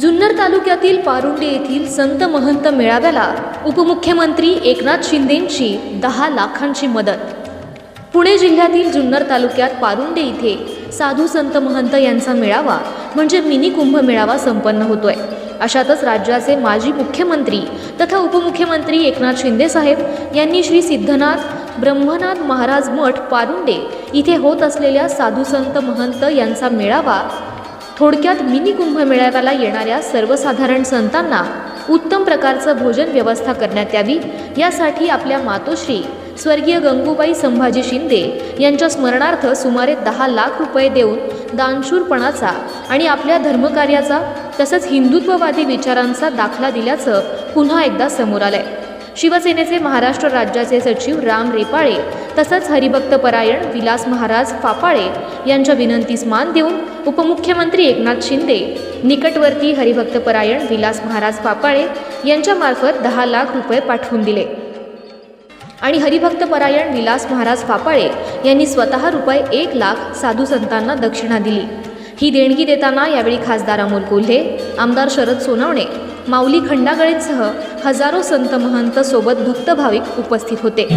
जुन्नर तालुक्यातील पारुंडे येथील संत महंत मेळाव्याला उपमुख्यमंत्री एकनाथ शिंदेंची दहा लाखांची मदत. पुणे जिल्ह्यातील जुन्नर तालुक्यात पारुंडे इथे साधू संत महंत यांचा मेळावा म्हणजे मिनी कुंभ मेळावा संपन्न होतोय. अशातच राज्याचे माजी मुख्यमंत्री तथा उपमुख्यमंत्री एकनाथ शिंदे साहेब यांनी श्री सिद्धनाथ ब्रह्मनाथ महाराज मठ पारुंडे इथे होत असलेल्या साधू संत महंत यांचा मेळावा थोडक्यात मिनी कुंभमेळाव्याला येणाऱ्या सर्वसाधारण संतांना उत्तम प्रकारचं भोजन व्यवस्था करण्यात यावी. यासाठी आपल्या मातोश्री स्वर्गीय गंगूबाई संभाजी शिंदे यांच्या स्मरणार्थ सुमारे दहा लाख रुपये देऊन दानशूरपणाचा आणि आपल्या धर्मकार्याचा तसंच हिंदुत्ववादी विचारांचा दाखला दिल्याचं पुन्हा एकदा समोर आलंय. शिवसेनेचे महाराष्ट्र राज्याचे सचिव राम रेपाळे तसंच हरिभक्तपरायण विलास महाराज फापाळे यांच्या विनंतीस मान देऊन उपमुख्यमंत्री एकनाथ शिंदे निकटवर्ती हरिभक्तपरायण विलास महाराज पापाळे यांच्यामार्फत दहा लाख रुपये पाठवून दिले. आणि हरिभक्तपरायण विलास महाराज पापाळे यांनी स्वतः रुपये एक लाख साधू संतांना दक्षिणा दिली. ही देणगी देताना यावेळी खासदार अमोल कोल्हे आमदार शरद सोनवणे माऊली खंडागळेसह हजारो संत महंत सोबत भक्त भाविक उपस्थित होते.